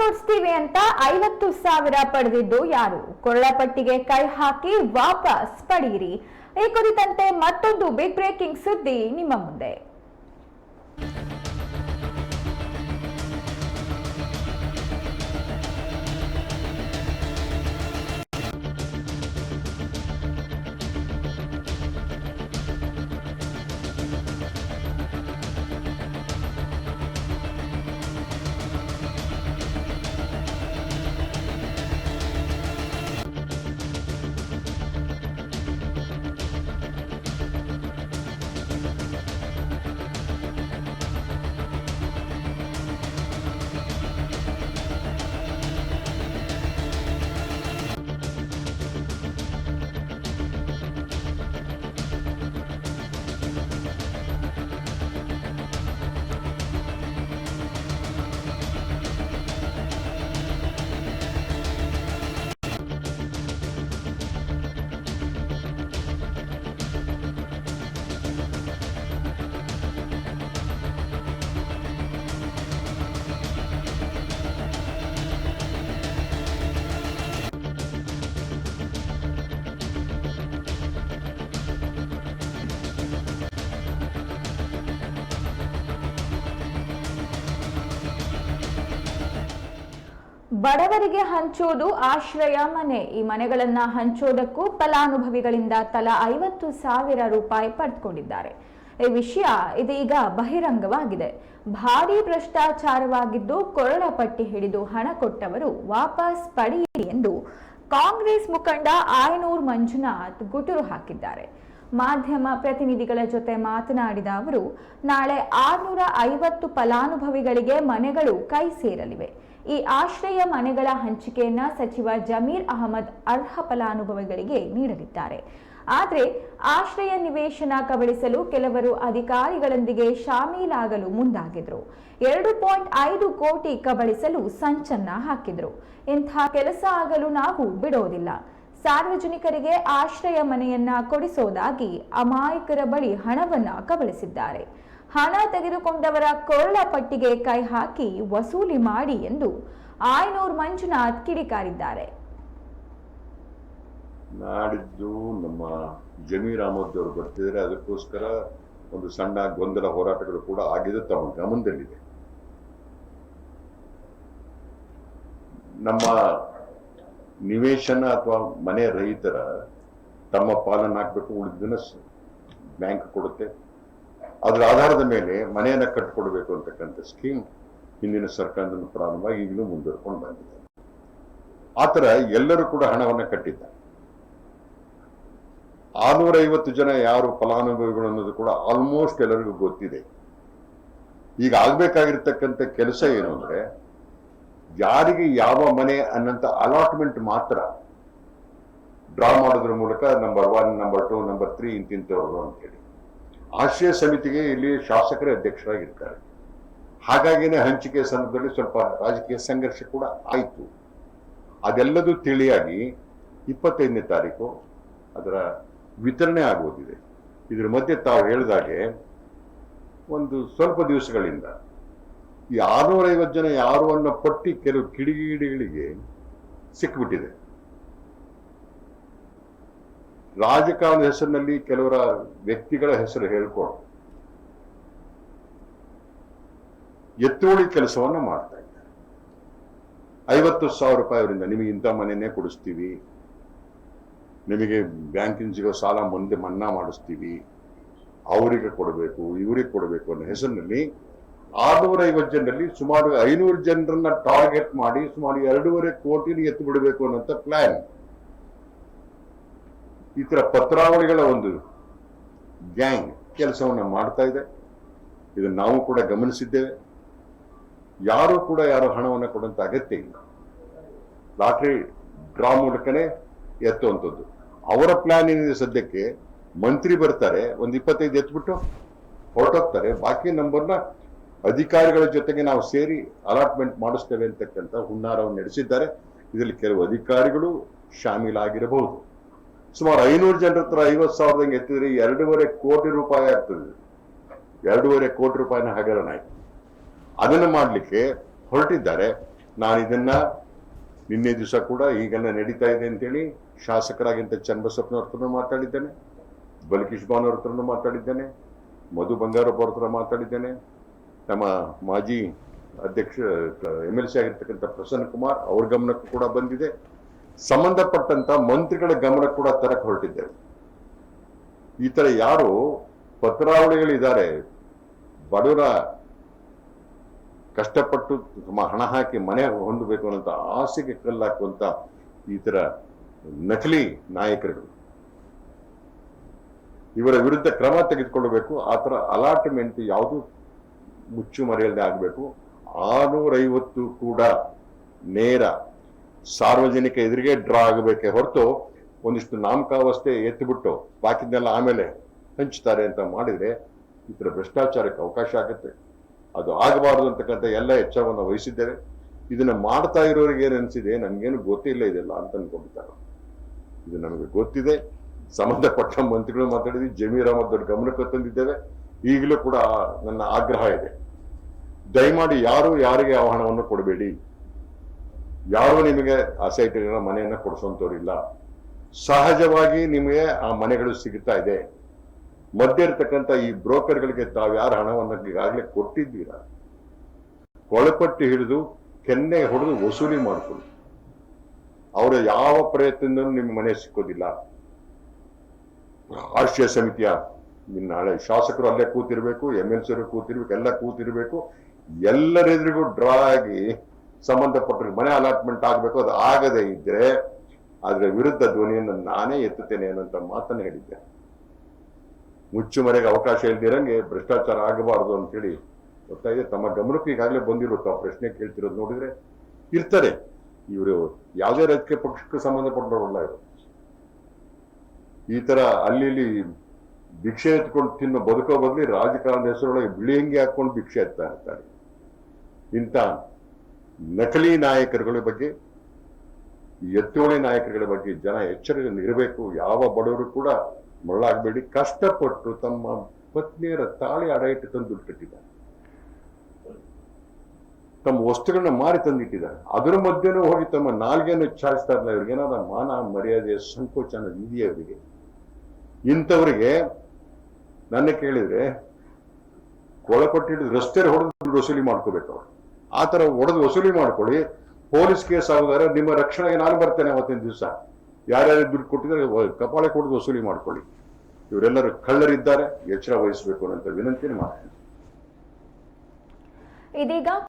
ಕೊಡಿಸ್ತೀವಿ ಅಂತ ಐವತ್ತು ಸಾವಿರ ಪಡೆದಿದ್ದು ಯಾರು? ಕೊರಳಪಟ್ಟಿಗೆ ಕೈ ಹಾಕಿ ವಾಪಸ್ ಪಡೆಯಿರಿ ಈ ಕುರಿತಂತೆ ಮತ್ತೊಂದು ಬಿಗ್ ಬ್ರೇಕಿಂಗ್ ಸುದ್ದಿ ನಿಮ್ಮ ಮುಂದೆ. ಬಡವರಿಗೆ ಹಂಚೋದು ಆಶ್ರಯ ಮನೆ. ಈ ಮನೆಗಳನ್ನ ಹಂಚೋದಕ್ಕೂ ಫಲಾನುಭವಿಗಳಿಂದ ತಲಾ ಐವತ್ತು ಸಾವಿರ ರೂಪಾಯಿ ಪಡೆದುಕೊಂಡಿದ್ದಾರೆ ಈ ವಿಷಯ ಇದೀಗ ಬಹಿರಂಗವಾಗಿದೆ. ಭಾರೀ ಭ್ರಷ್ಟಾಚಾರವಾಗಿದ್ದು ಕೊರಳ ಪಟ್ಟಿ ಹಿಡಿದು ಹಣ ಕೊಟ್ಟವರು ವಾಪಸ್ ಪಡೆಯಿರಿ ಎಂದು ಕಾಂಗ್ರೆಸ್ ಮುಖಂಡ ಆಯನೂರ್ ಮಂಜುನಾಥ್ ಗುಟುರು ಹಾಕಿದ್ದಾರೆ. ಮಾಧ್ಯಮ ಪ್ರತಿನಿಧಿಗಳ ಜೊತೆ ಮಾತನಾಡಿದ ಅವರು, ನಾಳೆ ಆರ್ನೂರ ಐವತ್ತು ಫಲಾನುಭವಿಗಳಿಗೆ ಮನೆಗಳು ಕೈ ಸೇರಲಿವೆ. ಈ ಆಶ್ರಯ ಮನೆಗಳ ಹಂಚಿಕೆಯನ್ನ ಸಚಿವ ಜಮೀರ್ ಅಹಮದ್ ಅರ್ಹ ಫಲಾನುಭವಿಗಳಿಗೆ ನೀಡಲಿದ್ದಾರೆ. ಆದರೆ ಆಶ್ರಯ ನಿವೇಶನ ಕಬಳಿಸಲು ಕೆಲವರು ಅಧಿಕಾರಿಗಳೊಂದಿಗೆ ಶಾಮೀಲಾಗಲು ಮುಂದಾಗಿದ್ರು. ಎರಡು ಪಾಯಿಂಟ್ ಐದು ಕೋಟಿ ಕಬಳಿಸಲು ಸಂಚನ್ನ ಹಾಕಿದ್ರು. ಇಂಥ ಕೆಲಸ ಆಗಲು ನಾವು ಬಿಡೋದಿಲ್ಲ. ಸಾರ್ವಜನಿಕರಿಗೆ ಆಶ್ರಯ ಮನೆಯನ್ನ ಕೊಡಿಸೋದಾಗಿ ಅಮಾಯಕರ ಬಳಿ ಹಣವನ್ನ ಕಬಳಿಸಿದ್ದಾರೆ. ಹಣ ತೆಗೆದುಕೊಂಡವರ ಕೊರಳ ಪಟ್ಟಿಗೆ ಕೈ ಹಾಕಿ ವಸೂಲಿ ಮಾಡಿ ಎಂದು ಆಯನೂರ್ ಮಂಜುನಾಥ್ ಕಿಡಿಕಾರಿದ್ದಾರೆ. ನಾಡಿದ್ದು ನಮ್ಮ ಜಮೀರ್ ಅಹಮದ್ ಅವರು ಬರ್ತಿದ್ದಾರೆ. ಅದಕ್ಕೋಸ್ಕರ ಒಂದು ಸಣ್ಣ ಗೊಂದಲ ಹೋರಾಟಗಳು ಕೂಡ ಆಗಿದೆ. ತಮ್ಮ ಗಮನದಲ್ಲಿದೆ. ನಮ್ಮ ನಿವೇಶನ ಅಥವಾ ಮನೆ ರೈತರ ತಮ್ಮ ಪಾಲನ್ನ ಹಾಕ್ಬೇಕು ಉಳಿದನ್ನ ಬ್ಯಾಂಕ್ ಕೊಡುತ್ತೆ. ಅದರ ಆಧಾರದ ಮೇಲೆ ಮನೆಯನ್ನ ಕಟ್ಟಿಕೊಡ್ಬೇಕು ಅಂತಕ್ಕಂಥ ಸ್ಕೀಮ್ ಹಿಂದಿನ ಸರ್ಕಾರದಿಂದ ಪ್ರಾರಂಭ ಈಗಲೂ ಮುಂದುವರ್ಕೊಂಡು ಬಂದಿದೆ. ಆ ಥರ ಎಲ್ಲರೂ ಕೂಡ ಹಣವನ್ನ ಕಟ್ಟಿದ್ದಾರೆ. ಆರ್ನೂರೈವತ್ತು ಜನ ಯಾರು ಫಲಾನುಭವಿಗಳು ಅನ್ನೋದು ಕೂಡ ಆಲ್ಮೋಸ್ಟ್ ಎಲ್ಲರಿಗೂ ಗೊತ್ತಿದೆ. ಈಗ ಆಗ್ಬೇಕಾಗಿರ್ತಕ್ಕಂಥ ಕೆಲಸ ಏನು ಅಂದ್ರೆ, ಯಾರಿಗೆ ಯಾವ ಮನೆ ಅನ್ನಂತ ಅಲಾಟ್ಮೆಂಟ್ ಮಾತ್ರ ಡ್ರಾ ಮಾಡೋದ್ರ ಮೂಲಕ number one number two number three ಇಂತಿಂತವ್ರು ಅಂತೇಳಿ ಆಶ್ರಯ ಸಮಿತಿಗೆ ಇಲ್ಲಿ ಶಾಸಕರೇ ಅಧ್ಯಕ್ಷರಾಗಿರ್ತಾರೆ. ಹಾಗಾಗಿನೇ ಹಂಚಿಕೆ ಸಂದರ್ಭದಲ್ಲಿ ಸ್ವಲ್ಪ ರಾಜಕೀಯ ಸಂಘರ್ಷ ಕೂಡ ಆಯಿತು. ಅದೆಲ್ಲದೂ ತಿಳಿಯಾಗಿ ಇಪ್ಪತ್ತೈದನೇ ತಾರೀಕು ಅದರ ವಿತರಣೆ ಆಗೋದಿದೆ. ಇದರ ಮಧ್ಯೆ ತಾವು ಹೇಳಿದಾಗೆ ಒಂದು ಸ್ವಲ್ಪ ದಿವಸಗಳಿಂದ ಈ ಆರ್ನೂರೈವತ್ತು ಜನ ಯಾರು ಅನ್ನೋ ಪಟ್ಟಿ ಕೆಲವು ಕಿಡಿಗಿಡಿಗಳಿಗೆ ಸಿಕ್ಬಿಟ್ಟಿದೆ. ರಾಜಕಾರಣದ ಹೆಸರಿನಲ್ಲಿ ಕೆಲವರ ವ್ಯಕ್ತಿಗಳ ಹೆಸರು ಹೇಳ್ಕೊಂಡು ಎತ್ತುವಳಿ ಕೆಲಸವನ್ನು ಮಾಡ್ತಾ ಇದ್ದಾರೆ. ಐವತ್ತು ಸಾವಿರ ರೂಪಾಯಿ ಅವರಿಂದ ನಿಮಗೆ ಇಂಥ ಮನೆಯೇ ಕೊಡಿಸ್ತೀವಿ. ನಿಮಗೆ ಬ್ಯಾಂಕಿನ ಸಿಗೋ ಸಾಲ ಮುಂದೆ ಮನ್ನಾ ಮಾಡಿಸ್ತೀವಿ. ಅವರಿಗೆ ಕೊಡಬೇಕು, ಇವರಿಗೆ ಕೊಡಬೇಕು ಅನ್ನೋ ಹೆಸರಿನಲ್ಲಿ ಆರುನೂರ ಐವತ್ತು ಜನರಲ್ಲಿ ಸುಮಾರು ಐನೂರು ಜನರನ್ನ ಟಾರ್ಗೆಟ್ ಮಾಡಿ ಸುಮಾರು ಎರಡೂವರೆ ಕೋಟಿನ ಎತ್ತು ಬಿಡಬೇಕು ಅನ್ನೋಂಥ ಪ್ಲಾನ್ ಈ ತರ ಪತ್ರಾವಳಿಗಳ ಒಂದು ಗ್ಯಾಂಗ್ ಕೆಲಸವನ್ನ ಮಾಡ್ತಾ ಇದೆ. ಇದನ್ನು ನಾವು ಕೂಡ ಗಮನಿಸಿದ್ದೇವೆ. ಯಾರು ಕೂಡ ಯಾರು ಹಣವನ್ನು ಕೊಡುವಂತ ಅಗತ್ಯ ಇಲ್ಲ. ಲಾಟ್ರಿ ಡ್ರಾ ಮೂಲಕನೇ ಎತ್ತುವಂಥದ್ದು. ಅವರ ಪ್ಲಾನ್ ಏನಿದೆ ಸದ್ಯಕ್ಕೆ, ಮಂತ್ರಿ ಬರ್ತಾರೆ, ಒಂದು ಇಪ್ಪತ್ತೈದು ಎತ್ಬಿಟ್ಟು ಹೊರಟೋಗ್ತಾರೆ. ಬಾಕಿ ನಂಬರ್ನ ಅಧಿಕಾರಿಗಳ ಜೊತೆಗೆ ನಾವು ಸೇರಿ ಅಲಾಟ್ಮೆಂಟ್ ಮಾಡಿಸ್ತೇವೆ ಅಂತಕ್ಕಂಥ ಹುನ್ನಾರವನ್ನು ನಡೆಸಿದ್ದಾರೆ. ಇದರಲ್ಲಿ ಕೆಲವು ಅಧಿಕಾರಿಗಳು ಶಾಮೀಲಾಗಿರಬಹುದು. ಸುಮಾರು ಐನೂರು ಜನರ ಹತ್ರ ಐವತ್ತು ಸಾವಿರದಂಗೆ ಎತ್ತಿದ್ರೆ ಎರಡೂವರೆ ಕೋಟಿ ರೂಪಾಯಿ ಆಗ್ತದೆ. ಎರಡೂವರೆ ಕೋಟಿ ರೂಪಾಯಿನ ಹಗರಣ ಆಯ್ತು. ಅದನ್ನು ಮಾಡಲಿಕ್ಕೆ ಹೊರಟಿದ್ದಾರೆ. ನಾನು ಇದನ್ನ ನಿನ್ನೆ ದಿವಸ ಕೂಡ ಈಗೆಲ್ಲ ನಡೀತಾ ಇದೆ ಅಂತೇಳಿ ಶಾಸಕರಾಗಿಂತ ಚನ್ನಬಸಪ್ಪನವ್ರ ಹತ್ರನೂ ಮಾತಾಡಿದ್ದೇನೆ ಬಲಕಿಶ್ ಬಾನ್ ಅವ್ರ ಹತ್ರನೂ ಮಾತಾಡಿದ್ದೇನೆ, ಮಧು ಬಂಗಾರಪ್ಪ ಹತ್ರ ಮಾತಾಡಿದ್ದೇನೆ, ನಮ್ಮ ಮಾಜಿ ಅಧ್ಯಕ್ಷ ಎಂ ಎಲ್ ಸಿ ಆಗಿರ್ತಕ್ಕಂಥ ಪ್ರಸನ್ನ ಕುಮಾರ್ ಅವ್ರ ಗಮನಕ್ಕೂ ಕೂಡ ಬಂದಿದೆ. ಸಂಬಂಧಪಟ್ಟಂತ ಮಂತ್ರಿಗಳ ಗಮನ ಕೂಡ ತರಕ್ ಹೊರಟಿದ್ದೇವೆ. ಈ ತರ ಯಾರು ಪತ್ರಾವಳಿಗಳಿದ್ದಾರೆ, ಬಡವರ ಕಷ್ಟಪಟ್ಟು ತಮ್ಮ ಹಣ ಹಾಕಿ ಮನೆ ಹೊಂದಬೇಕು ಅನ್ನೋಂಥ ಆಸೆಗೆ ಕಲ್ಲಾಕುವಂತ ಈ ತರ ನಕಲಿ ನಾಯಕರುಗಳು. ಇವರ ವಿರುದ್ಧ ಕ್ರಮ ತೆಗೆದುಕೊಳ್ಳಬೇಕು, ಆ ಥರ ಅಲಾಟ್ಮೆಂಟ್ ಯಾವುದು ಮುಚ್ಚು ಮರೆಯಲ್ಲದೆ ಆಗಬೇಕು. ಆನೂರೈವತ್ತು ಕೂಡ ನೇರ ಸಾರ್ವಜನಿಕ ಎದುರಿಗೆ ಡ್ರಾ ಆಗಬೇಕೆ ಹೊರತು ಒಂದಿಷ್ಟು ನಾಮಕಾವಸ್ಥೆ ಎತ್ತಿಬಿಟ್ಟು ಬಾಕಿದ್ನೆಲ್ಲ ಆಮೇಲೆ ಹಂಚ್ತಾರೆ ಅಂತ ಮಾಡಿದ್ರೆ ಇದರ ಭ್ರಷ್ಟಾಚಾರಕ್ಕೆ ಅವಕಾಶ ಆಗುತ್ತೆ. ಅದು ಆಗಬಾರದು ಅಂತಕ್ಕಂಥ ಎಲ್ಲ ಎಚ್ಚರವನ್ನು ವಹಿಸಿದ್ದೇವೆ ಇದನ್ನ ಮಾಡ್ತಾ ಇರೋರಿಗೆ ಏನು ಅನಿಸಿದೆ? ನಮ್ಗೇನು ಗೊತ್ತಿಲ್ಲ ಇದೆಲ್ಲ ಅಂತ ಅನ್ಕೊಂಡಿದ್ದಾರೆ. ಇದು ನಮಗೆ ಗೊತ್ತಿದೆ. ಸಂಬಂಧಪಟ್ಟ ಮಂತ್ರಿಗಳು ಮಾತಾಡಿದ್ವಿ. ಜಮೀರ್ ಅಹಮದ್ ಗಮನಕ್ಕೆ ತಂದಿದ್ದೇವೆ. ಈಗಲೂ ಕೂಡ ನನ್ನ ಆಗ್ರಹ ಇದೆ. ದಯಮಾಡಿ ಯಾರು ಯಾರಿಗೆ ಆಹ್ವಾನವನ್ನು ಕೊಡಬೇಡಿ? ಯಾರು ನಿಮಗೆ ಆ ಸೈಟ್ಗಳ ಮನೆಯನ್ನ ಕೊಡಿಸುವಂತವ್ರಿಲ್ಲ ಸಹಜವಾಗಿ ನಿಮಗೆ ಆ ಮನೆಗಳು ಸಿಗ್ತಾ ಇದೆ. ಮಧ್ಯೆ ಇರ್ತಕ್ಕಂಥ ಈ ಬ್ರೋಕರ್ಗಳಿಗೆ ತಾವು ಯಾರು ಹಣವನ್ನು ಈಗಾಗಲೇ ಕೊಟ್ಟಿದ್ದೀರಾ? ಕೊಳಪಟ್ಟಿ ಹಿಡಿದು ಕೆನ್ನೆ ಹೊಡೆದು ವಸೂಲಿ ಮಾಡಿಕೊಳ್ಳಿ. ಅವರ ಯಾವ ಪ್ರಯತ್ನದಿಂದಲೂ ನಿಮ್ಮ ಮನೆ ಸಿಕ್ಕೋದಿಲ್ಲ. ರಾಷ್ಟ್ರೀಯ ಸಮಿತಿಯ ನಿನ್ನ ಹಳೆ ಶಾಸಕರು ಅಲ್ಲೇ ಕೂತಿರ್ಬೇಕು ಎಂ ಎಲ್ ಸಿರು ಕೂತಿರ್ಬೇಕು, ಎಲ್ಲ ಕೂತಿರ್ಬೇಕು. ಎಲ್ಲರೆದುರಿಗೂ ಡ್ರಾ ಆಗಿ ಸಂಬಂಧಪಟ್ಟ ಮನೆ ಅಲಾಟ್ಮೆಂಟ್ ಆಗಬೇಕು, ಅದು ಆಗದೆ ಇದ್ರೆ ಅದರ ವಿರುದ್ಧ ಧ್ವನಿಯನ್ನು ನಾನೇ ಎತ್ತುತ್ತೇನೆ ಅನ್ನೋಂಥ ಮಾತನ್ನು ಹೇಳಿದ್ದೆ. ಮುಚ್ಚುಮರೆಗೆ ಅವಕಾಶ ಇಲ್ದಿರಂಗೆ ಭ್ರಷ್ಟಾಚಾರ ಆಗಬಾರದು ಅಂತೇಳಿ ಗೊತ್ತಾಗಿದೆ ತಮ್ಮ ಗಮನಕ್ಕೆ ಈಗಾಗಲೇ ಬಂದಿರುತ್ತೆ ಆ ಪ್ರಶ್ನೆ ಕೇಳ್ತಿರೋದು ನೋಡಿದ್ರೆ ಇರ್ತಾರೆ ಇವರು ಯಾವುದೇ ರಾಜಕೀಯ ಪಕ್ಷಕ್ಕೆ ಸಂಬಂಧಪಟ್ಟವರಲ್ಲ ಇವರು. ಈ ತರ ಅಲ್ಲಿ ಇಲ್ಲಿ ಭಿಕ್ಷೆ ಎತ್ಕೊಂಡು ತಿನ್ನೋ ಬದುಕೋ ಬದಲಿ ರಾಜಕಾರಣದ ಹೆಸರೊಳಗೆ ಬಿಳಿ ಅಂಗಿ ಹಾಕೊಂಡು ಭಿಕ್ಷೆ ಎತ್ತಾ ಇರ್ತಾರೆ. ಇಂಥ ನಕಲಿ ನಾಯಕರುಗಳ ಬಗ್ಗೆ ಎತ್ತೋಳೆ ನಾಯಕರುಗಳ ಬಗ್ಗೆ ಜನ ಎಚ್ಚರದಿಂದ ಇರಬೇಕು ಯಾವ ಬಡವರು ಕೂಡ ಮರಳಾಗಬೇಡಿ ಕಷ್ಟಪಟ್ಟು ತಮ್ಮ ಪತ್ನಿಯರ ತಾಳಿ ಅಡ ಇಟ್ಟು ತಂದು ಕಟ್ಟಿದ್ದಾರೆ ತಮ್ಮ ವಸ್ತುಗಳನ್ನ ಮಾರಿ ತಂದಿಟ್ಟಿದ್ದಾರೆ. ಅದರ ಮಧ್ಯೆನೂ ಹೋಗಿ ತಮ್ಮ ನಾಲ್ಗೆಯನ್ನು ಚಾಚಿಸ್ತಾ ಇರಲಿಲ್ಲ ಇವ್ರಿಗೆ ಮಾನ, ಮರ್ಯಾದೆ ಸಂಕೋಚನ ಇದೆಯಾ ಅವರಿಗೆ ಇಂಥವ್ರಿಗೆ, ನನ್ನ ಕೇಳಿದ್ರೆ ಕೊಳಪಟ್ಟಿಡಿದ ರಸ್ತೆ ಹೊಡೆದು ವಸೂಲಿ ಮಾಡ್ಕೋಬೇಕು ಅವ್ರು. ಆ ತರ ಒಡೆದು ವಸೂಲಿ ಮಾಡ್ಕೊಳ್ಳಿ. ಪೊಲೀಸ್ ಕೇಸ್ ಆಗೋದಾದ್ರೆ ನಿಮ್ಮ ರಕ್ಷಣೆಗೆ ನಾನು ಬರ್ತೇನೆ ಅವತ್ತಿನ ದಿವಸ. ಯಾರ್ಯಾರು ದುಡ್ಡು ಕೊಟ್ಟಿದ್ರೆ ಕಪಾಳೆ ಕೊಡದು ವಸೂಲಿ ಮಾಡ್ಕೊಳ್ಳಿ. ಇವರೆಲ್ಲರೂ ಕಳ್ಳರಿದ್ದಾರೆ, ಎಚ್ಚರ ವಹಿಸಬೇಕು ಅಂತ ವಿನಂತಿಯನ್ನು ಮಾಡ್ತೀನಿ. ಇದೀಗ